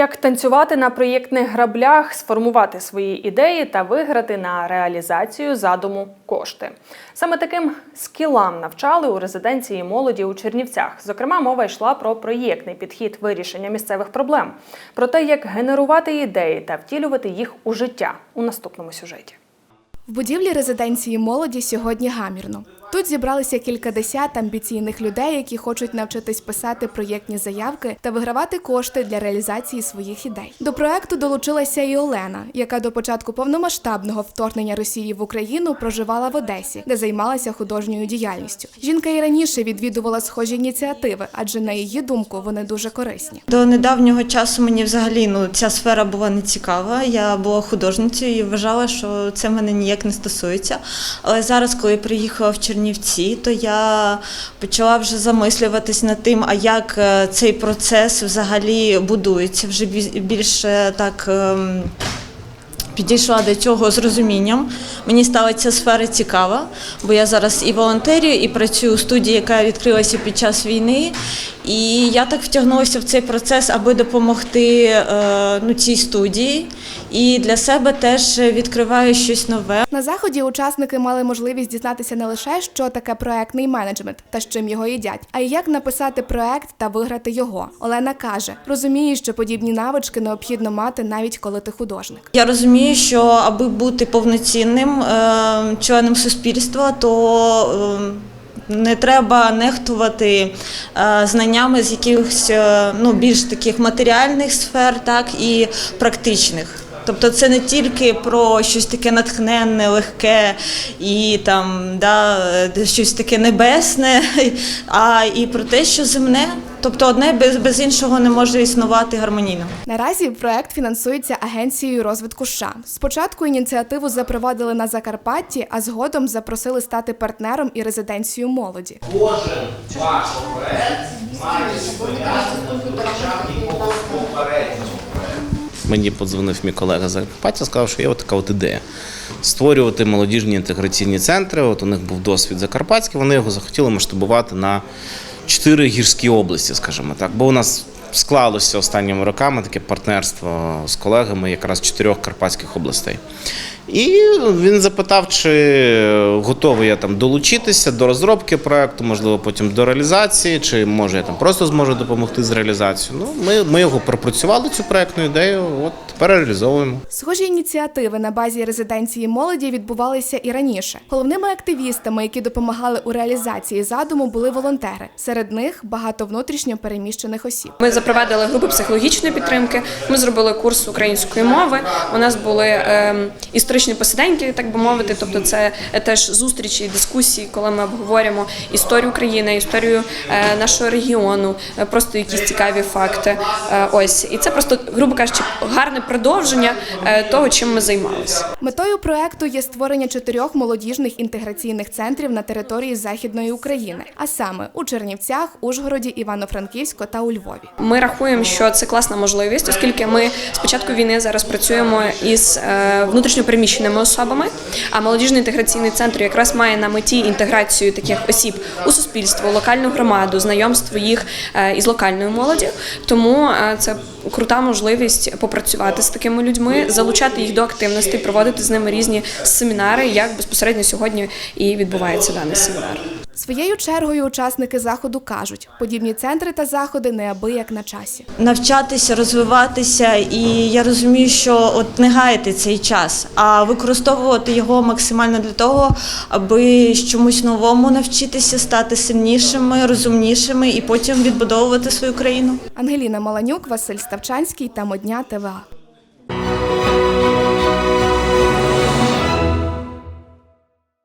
Як танцювати на проєктних граблях, сформувати свої ідеї та виграти на реалізацію задуму кошти. Саме таким скілам навчали у резиденції молоді у Чернівцях. Зокрема, мова йшла про проєктний підхід вирішення місцевих проблем, про те, як генерувати ідеї та втілювати їх у життя у наступному сюжеті. В будівлі резиденції молоді сьогодні гамірно. Тут зібралися кількадесят амбіційних людей, які хочуть навчитись писати проєктні заявки та вигравати кошти для реалізації своїх ідей. До проекту долучилася і Олена, яка до початку повномасштабного вторгнення Росії в Україну проживала в Одесі, де займалася художньою діяльністю. Жінка і раніше відвідувала схожі ініціативи, адже на її думку вони дуже корисні. До недавнього часу мені взагалі ну ця сфера була не цікава. Я була художницею і вважала, що це мене ніяк не стосується. Але зараз, коли приїхала в Чернівці, то я почала вже замислюватись над тим, а як е, цей процес взагалі будується вже більше так. ем, Підійшла до цього з розумінням. Мені стала ця сфера цікава, бо я зараз і волонтерю, і працюю у студії, яка відкрилася під час війни. І я так втягнулася в цей процес, аби допомогти е, ну, цій студії. І для себе теж відкриваю щось нове. На заході учасники мали можливість дізнатися не лише, що таке проектний менеджмент та з чим його їдять, а й як написати проект та виграти його. Олена каже, розуміє, що подібні навички необхідно мати навіть коли ти художник. Я розумію, що аби бути повноцінним е, членом суспільства, то е, не треба нехтувати е, знаннями з якихось ну, більш таких матеріальних сфер, так і практичних. Тобто це не тільки про щось таке натхненне, легке і там да, щось таке небесне, а і про те, що земне. Тобто одне без, без іншого не може існувати гармонійно. Наразі проект фінансується агенцією розвитку США. Спочатку ініціативу запровадили на Закарпатті, а згодом запросили стати партнером і резиденцію молоді. Кожен ваш проект має стояти на попереднього проекту. Мені подзвонив мій колега з Закарпаття, сказав, що є от така от ідея. Створювати молодіжні інтеграційні центри. От у них був досвід закарпатський, вони його захотіли масштабувати на чотири гірські області, скажімо так. Бо у нас склалося останніми роками таке партнерство з колегами якраз чотирьох карпатських областей. І він запитав, чи готовий я там долучитися до розробки проекту, можливо, потім до реалізації, чи може я там просто зможу допомогти з реалізацією. Ну, ми, ми його пропрацювали, цю проектну ідею, от тепер реалізовуємо. Схожі ініціативи на базі резиденції молоді відбувалися і раніше. Головними активістами, які допомагали у реалізації задуму, були волонтери. Серед них багато внутрішньо переміщених осіб. Ми запровадили групи психологічної підтримки. Ми зробили курс української мови. У нас були ем, історичні посиденьки, так би мовити. Тобто, це теж зустрічі, дискусії, коли ми обговорюємо історію України, історію е, нашого регіону, е, просто якісь цікаві факти. Е, ось і це просто, грубо кажучи, гарне продовження того, чим ми займалися. Метою проекту є створення чотирьох молодіжних інтеграційних центрів на території Західної України, а саме у Чернівцях, Ужгороді, Івано-Франківську та у Львові. Ми рахуємо, що це класна можливість, оскільки ми з початку війни зараз працюємо із е, внутрішньопереміщеними особами. А молодіжний інтеграційний центр якраз має на меті інтеграцію таких осіб у суспільство, локальну громаду, знайомство їх е, із локальною молоді. Тому е, це крута можливість попрацювати з такими людьми, залучати їх до активності, проводити з ними різні семінари, як безпосередньо сьогодні і відбувається даний семінар. Своєю чергою учасники заходу кажуть, подібні центри та заходи неабияк на часі. навчатися, розвиватися, і я розумію, що от не гаяти цей час, а використовувати його максимально для того, аби чомусь новому навчитися, стати сильнішими, розумнішими і потім відбудовувати свою країну. Ангеліна Маланюк, Василь Ставчанський та Модня ТВА.